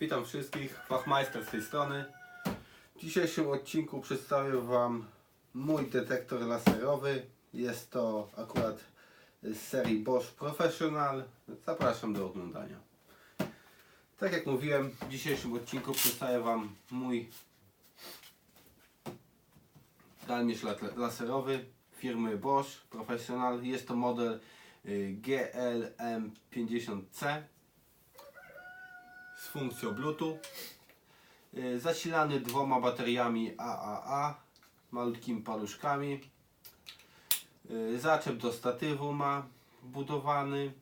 Witam wszystkich, Fachmeister z tej strony. W dzisiejszym odcinku przedstawię Wam mój detektor laserowy. Jest to akurat z serii Bosch Professional. Zapraszam do oglądania. Tak jak mówiłem, w dzisiejszym odcinku przedstawię Wam mój dalmierz la- laserowy firmy Bosch Professional. Jest to model y, GLM50C z funkcją Bluetooth. Y, Zasilany dwoma bateriami AAA, malutkimi paluszkami. Y, Zaczep do statywu ma wbudowany.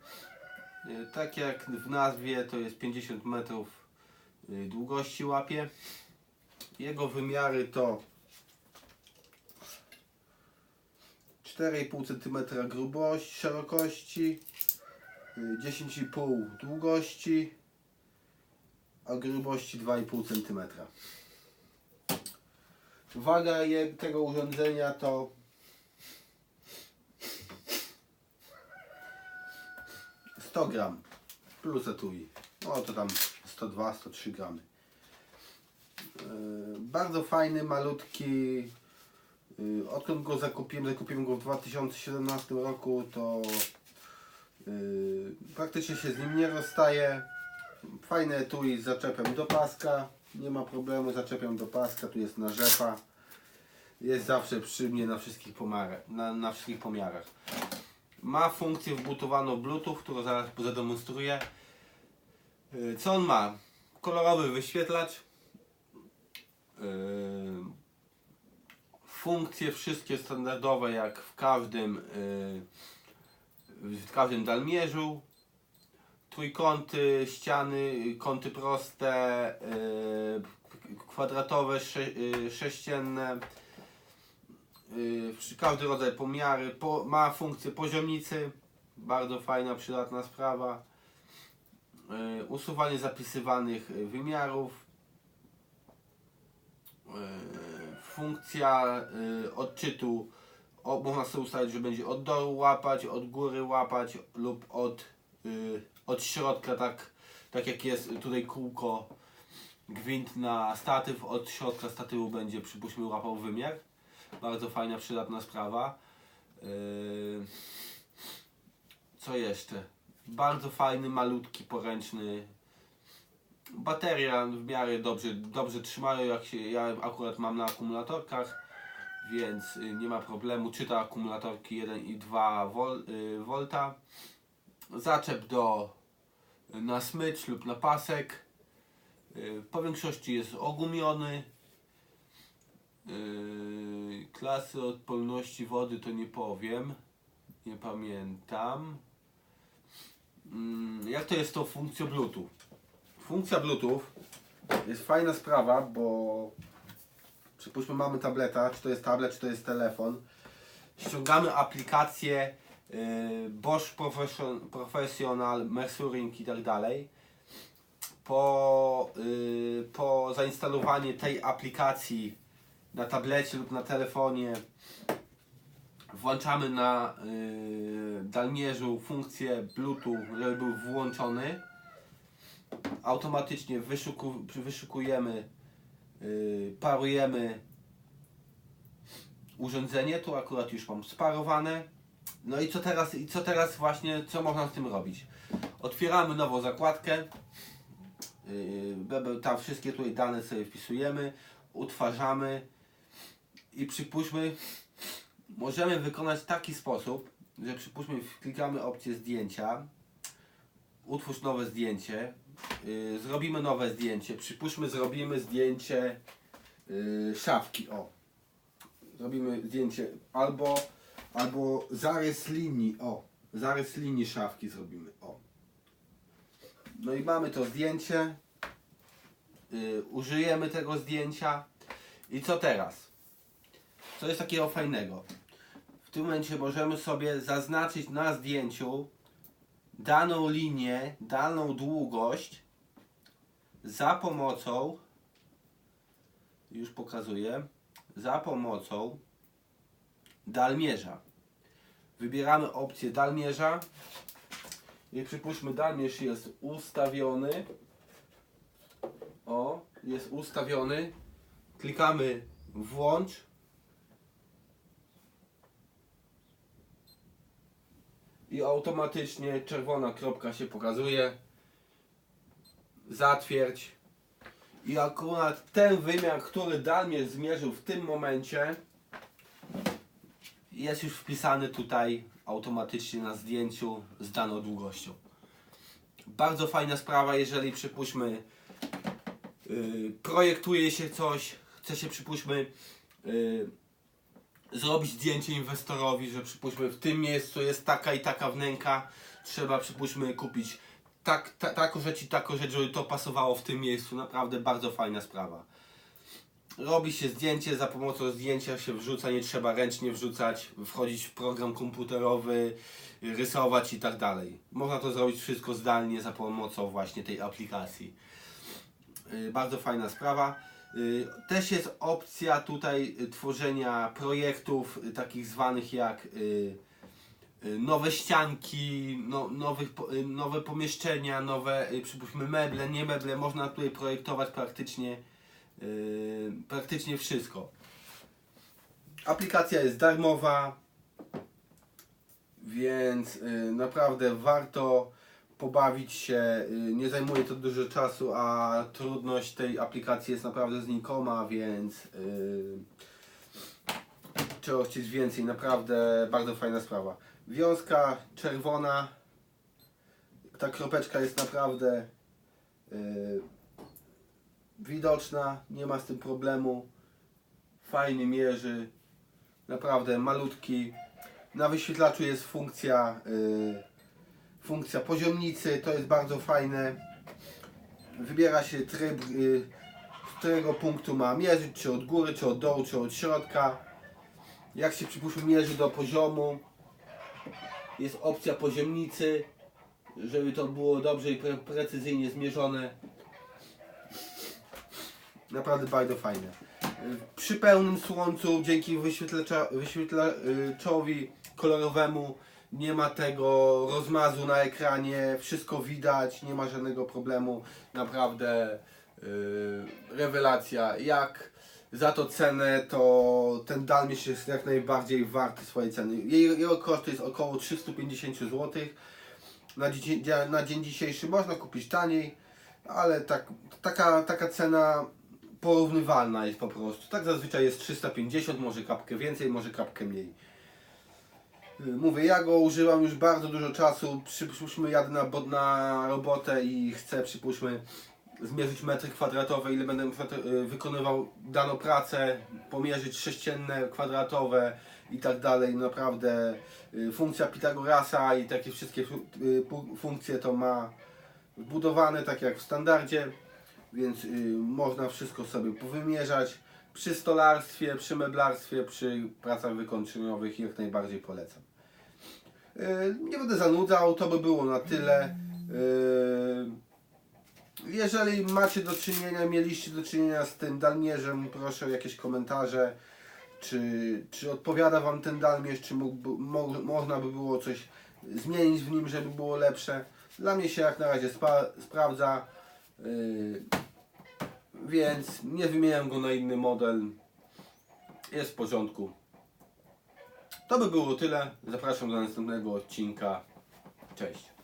Y, Tak jak w nazwie to jest 50 metrów długości łapie. Jego wymiary to 4,5 cm grubości, szerokości, y, 10,5 długości, a grubości 2,5 cm. Waga tego urządzenia to sto gram plus etui. No to tam 102-103 gramy. Yy, Bardzo fajny, malutki. Yy, Odkąd go zakupiłem, zakupiłem go w 2017 roku, to yy, praktycznie się z nim nie rozstaje. Fajne etui z zaczepem do paska. Nie ma problemu, zaczepiam do paska, tu jest na rzepa. Jest zawsze przy mnie na wszystkich pomiarach. Na, na wszystkich pomiarach. Ma funkcję wbudowaną Bluetooth, którą zaraz zademonstruję. Yy, Co on ma? Kolorowy wyświetlacz. Yy, Funkcje wszystkie standardowe jak w każdym yy, w każdym dalmierzu trójkąty, ściany, kąty proste, yy, kwadratowe, yy, sześcienne, każdy rodzaj pomiary, po, ma funkcję poziomicy, bardzo fajna, przydatna sprawa, usuwanie zapisywanych wymiarów, funkcja odczytu, można sobie ustalić, że będzie od dołu łapać, od góry łapać lub od y, od środka, tak, tak jak jest tutaj kółko, gwint na statyw, od środka statywu będzie przypuśćmy łapał wymiar. Bardzo fajna, przydatna sprawa. Yy, co jeszcze? Bardzo fajny, malutki, poręczny. Bateria w miarę dobrze, dobrze trzymają, jak się, ja akurat mam na akumulatorkach, więc y, nie ma problemu. Czyta akumulatorki 1,2 vol, y, volta zaczep do na smycz lub na pasek. Po większości jest ogumiony. Yy, Klasy odporności wody to nie powiem. Nie pamiętam. Mm, Jak to jest z tą funkcją Bluetooth? Funkcja Bluetooth jest fajna sprawa, bo przypuśćmy mamy tableta, czy to jest tablet, czy to jest telefon. Ściągamy aplikację Bosch Profession, Professional, Mercuring i tak dalej. Po, yy, po zainstalowaniu tej aplikacji na tablecie lub na telefonie włączamy na yy, dalmierzu funkcję Bluetooth, żeby był włączony. Automatycznie wyszuku, wyszukujemy, parujemy urządzenie. Tu akurat już mam sparowane. No i co teraz, i co teraz właśnie, co można z tym robić? Otwieramy nową zakładkę. Yy, tam wszystkie tutaj dane sobie wpisujemy, utwarzamy i przypuśćmy, możemy wykonać taki sposób, że przypuśćmy klikamy opcję zdjęcia, utwórz nowe zdjęcie, yy, zrobimy nowe zdjęcie, przypuśćmy zrobimy zdjęcie yy, szafki, o. Zrobimy zdjęcie albo albo zarys linii, o, zarys linii szafki zrobimy, o. No i mamy to zdjęcie, y, użyjemy tego zdjęcia i co teraz? Co jest takiego fajnego? W tym momencie możemy sobie zaznaczyć na zdjęciu daną linię, daną długość za pomocą, już pokazuję, za pomocą dalmierza. Wybieramy opcję dalmierza i przypuśćmy dalmierz jest ustawiony O, jest ustawiony. Klikamy włącz. I automatycznie czerwona kropka się pokazuje. Zatwierdź. I akurat ten wymiar, który Dalmierz zmierzył w tym momencie, jest już wpisany tutaj automatycznie na zdjęciu z daną długością. Bardzo fajna sprawa, jeżeli przypuśćmy yy, projektuje się coś, chce się przypuśćmy yy, zrobić zdjęcie inwestorowi, że przypuśćmy w tym miejscu jest taka i taka wnęka, trzeba przypuśćmy kupić tak, ta, taką rzecz i taką rzecz, żeby to pasowało w tym miejscu. Naprawdę bardzo fajna sprawa. Robi się zdjęcie, za pomocą zdjęcia się wrzuca, nie trzeba ręcznie wrzucać, wchodzić w program komputerowy, rysować i tak dalej. Można to zrobić wszystko zdalnie za pomocą właśnie tej aplikacji. Yy, Bardzo fajna sprawa. Yy, Też jest opcja tutaj y, tworzenia projektów y, takich zwanych jak y, y, nowe ścianki, no, nowych, y, nowe pomieszczenia, nowe y, przypuśćmy meble, nie meble. Można tutaj projektować praktycznie praktycznie wszystko. Aplikacja jest darmowa, więc yy, naprawdę warto pobawić się. Yy, nie zajmuje to dużo czasu, a trudność tej aplikacji jest naprawdę znikoma, więc yy, trzeba chcieć więcej. Naprawdę bardzo fajna sprawa. Wiązka czerwona. Ta kropeczka jest naprawdę yy, widoczna, nie ma z tym problemu. Fajnie mierzy, naprawdę malutki. Na wyświetlaczu jest funkcja y, funkcja poziomnicy, to jest bardzo fajne. Wybiera się tryb, y, z którego punktu ma mierzyć, czy od góry, czy od dołu, czy od środka. Jak się przypuśćmy mierzy do poziomu, jest opcja poziomnicy, żeby to było dobrze i pre precyzyjnie zmierzone. Naprawdę bardzo fajne. Przy pełnym słońcu, dzięki wyświetlaczowi kolorowemu, nie ma tego rozmazu na ekranie, wszystko widać, nie ma żadnego problemu. Naprawdę yy, rewelacja. Jak za to cenę, to ten Dalmierz jest jak najbardziej warty swojej ceny. Jego koszt jest około 350 zł. Na, na dzień dzisiejszy można kupić taniej, ale tak, taka, taka cena porównywalna jest po prostu. Tak zazwyczaj jest 350, może kapkę więcej, może kapkę mniej. Y, Mówię, ja go używam już bardzo dużo czasu. Przypuśćmy, jadę na, na robotę i chcę, przypuśćmy, zmierzyć metry kwadratowe, ile będę y, wykonywał daną pracę, pomierzyć sześcienne, kwadratowe i tak dalej. Naprawdę y, funkcja Pitagorasa i takie wszystkie funkcje to ma wbudowane, tak jak w standardzie więc y, można wszystko sobie powymierzać. Przy stolarstwie, przy meblarstwie, przy pracach wykończeniowych jak najbardziej polecam. Y, nie będę zanudzał, to by było na tyle. Y, jeżeli macie do czynienia, mieliście do czynienia z tym dalmierzem, proszę o jakieś komentarze. Czy, czy odpowiada Wam ten dalmierz, czy mógłby, mo, można by było coś zmienić w nim, żeby było lepsze. Dla mnie się jak na razie sprawdza. Yy, więc nie wymieniam go na inny model. Jest w porządku. To by było tyle. Zapraszam do następnego odcinka. Cześć.